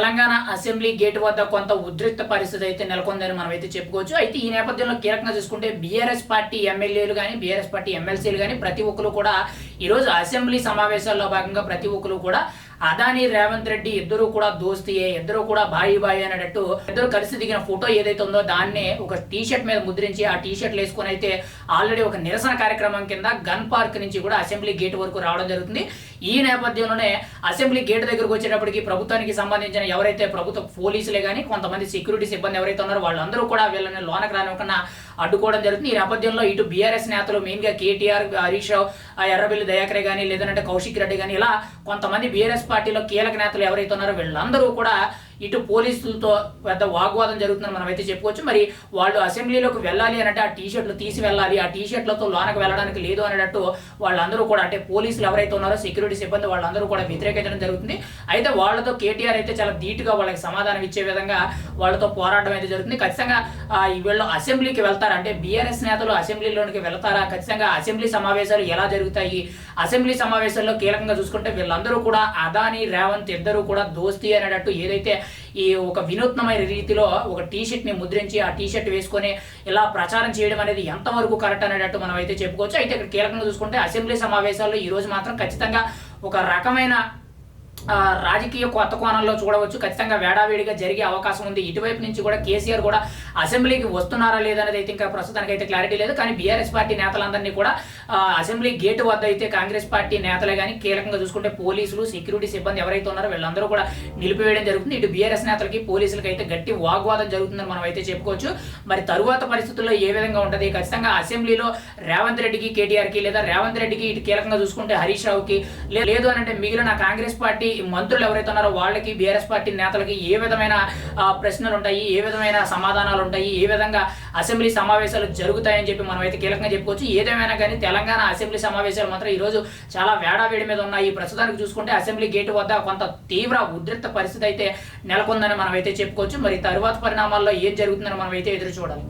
Telangana assembly gate వద్ద కొంత ఉద్రిక్త పరిస్థితి అయితే నెలకొందని మనం అయితే చెప్పుకోవచ్చు. అయితే ఈ నేపథ్యంలో కీలకంగా చూసుకుంటే బీఆర్ఎస్ పార్టీ ఎమ్మెల్యేలు కానీ బీఆర్ఎస్ పార్టీ ఎమ్మెల్సీలు కానీ ప్రతి ఒక్కరు కూడా ఈరోజు అసెంబ్లీ సమావేశాల్లో భాగంగా ప్రతి ఒక్కరు కూడా అదాని రేవంత్ రెడ్డి ఇద్దరు కూడా దోస్తియే ఇద్దరు కూడా బాయి బాయి అనేటట్టు ఇద్దరు కలిసి దిగిన ఫోటో ఏదైతే ఉందో దాన్నే ఒక టీ షర్ట్ మీద ముద్రించి ఆ టీ షర్ట్లు వేసుకుని అయితే ఆల్రెడీ ఒక నిరసన కార్యక్రమం కింద గన్ పార్క్ నుంచి కూడా అసెంబ్లీ గేట్ వరకు రావడం జరుగుతుంది. ఈ నేపథ్యంలోనే అసెంబ్లీ గేట్ దగ్గరకు వచ్చేటప్పటికి ప్రభుత్వానికి సంబంధించిన ఎవరైతే ప్రభుత్వ పోలీసులే కానీ కొంతమంది సెక్యూరిటీ సిబ్బంది ఎవరైతే ఉన్నారో వాళ్ళందరూ కూడా వీళ్ళని లోనకు రానివ్వకుండా అడ్డుకోవడం జరుగుతుంది. ఈ నేపథ్యంలో ఇటు బీఆర్ఎస్ నేతలు మెయిన్గా కేటీఆర్ హరీష్ రావు ఆ ఎర్రబెల్లి దయాకరే కానీ లేదంటే కౌశిక్ రెడ్డి కానీ ఇలా కొంతమంది బీఆర్ఎస్ పార్టీలో కీలక నేతలు ఎవరైతే ఉన్నారో వీళ్ళందరూ కూడా ఇటు పోలీసులతో పెద్ద వాగ్వాదం జరుగుతుందని మనం అయితే చెప్పుకోవచ్చు. మరి వాళ్ళు అసెంబ్లీలోకి వెళ్ళాలి అనంటే ఆ టీషర్ట్లు తీసి వెళ్ళాలి ఆ టీషర్ట్లతో లోనకు వెళ్ళడానికి లేదు అనేటట్టు వాళ్ళందరూ కూడా అంటే పోలీసులు ఎవరైతే ఉన్నారో సెక్యూరిటీ సిబ్బంది వాళ్ళందరూ కూడా వ్యతిరేకించడం జరుగుతుంది. అయితే వాళ్ళతో కేటీఆర్ అయితే చాలా ధీటుగా వాళ్ళకి సమాధానం ఇచ్చే విధంగా వాళ్ళతో పోరాటం అయితే జరుగుతుంది. ఖచ్చితంగా ఈ వీళ్ళు అసెంబ్లీకి వెళ్తారా అంటే బీఆర్ఎస్ నేతలు అసెంబ్లీలోనికి వెళ్తారా? ఖచ్చితంగా అసెంబ్లీ సమావేశాలు ఎలా జరుగుతాయి. అసెంబ్లీ సమావేశాల్లో కీలకంగా చూసుకుంటే వీళ్ళందరూ కూడా అదాని రేవంత్ ఇద్దరు కూడా దోస్తి అనేటట్టు ఏదైతే ఈ ఒక వినూత్నమైన రీతిలో ఒక టీ షర్ట్ని ముద్రించి ఆ టీ షర్ట్ వేసుకొని ఇలా ప్రచారం చేయడం అనేది ఎంతవరకు కరెక్ట్ అనేటట్టు మనం అయితే చెప్పుకోవచ్చు. అయితే ఇక్కడ కీలకంగా చూసుకుంటే అసెంబ్లీ సమావేశాల్లో ఈ రోజు మాత్రం ఖచ్చితంగా ఒక రకమైన రాజకీయ కొత్త కోణంలో చూడవచ్చు. ఖచ్చితంగా వేడావేడిగా జరిగే అవకాశం ఉంది. ఇటువైపు నుంచి కూడా కేసీఆర్ కూడా అసెంబ్లీకి వస్తున్నారా లేదనేది అయితే ఇంకా ప్రస్తుతానికి అయితే క్లారిటీ లేదు. కానీ బీఆర్ఎస్ పార్టీ నేతలందరినీ కూడా అసెంబ్లీ గేటు వద్ద అయితే కాంగ్రెస్ పార్టీ నేతలే కానీ కీలకంగా చూసుకుంటే పోలీసులు సెక్యూరిటీ సిబ్బంది ఎవరైతే ఉన్నారో వీళ్ళందరూ కూడా నిలిపివేయడం జరుగుతుంది. ఇటు బీఆర్ఎస్ నేతలకి పోలీసులకి అయితే గట్టి వాగ్వాదం జరుగుతుందని మనం అయితే చెప్పుకోవచ్చు. మరి తరువాత పరిస్థితుల్లో ఏ విధంగా ఉంటుంది? ఖచ్చితంగా అసెంబ్లీలో రేవంత్ రెడ్డికి కేటీఆర్కి లేదా రేవంత్ రెడ్డికి ఇటు కీలకంగా చూసుకుంటే హరీష్ రావుకి లేదు అని అంటే మిగిలిన కాంగ్రెస్ పార్టీ మంత్రులు ఎవరైతే ఉన్నారో వాళ్ళకి బీఆర్ఎస్ పార్టీ నేతలకి ఏ విధమైన ప్రశ్నలు ఉంటాయి ఏ విధమైన సమాధానాలు ఉంటాయి ఏ విధంగా అసెంబ్లీ సమావేశాలు జరుగుతాయని చెప్పి మనం అయితే కీలకంగా చెప్పుకోవచ్చు. ఏదేమైనా కానీ తెలంగాణ అసెంబ్లీ సమావేశాలు మాత్రం ఈరోజు చాలా వేడావేడి మీద ఉన్నాయి. ప్రస్తుతానికి చూసుకుంటే అసెంబ్లీ గేటు వద్ద కొంత తీవ్ర ఉద్రిక్త పరిస్థితి అయితే నెలకొందని మనం అయితే చెప్పుకోవచ్చు. మరి తరువాత పరిణామాల్లో ఏం జరుగుతుందని మనం అయితే ఎదురు చూడాలి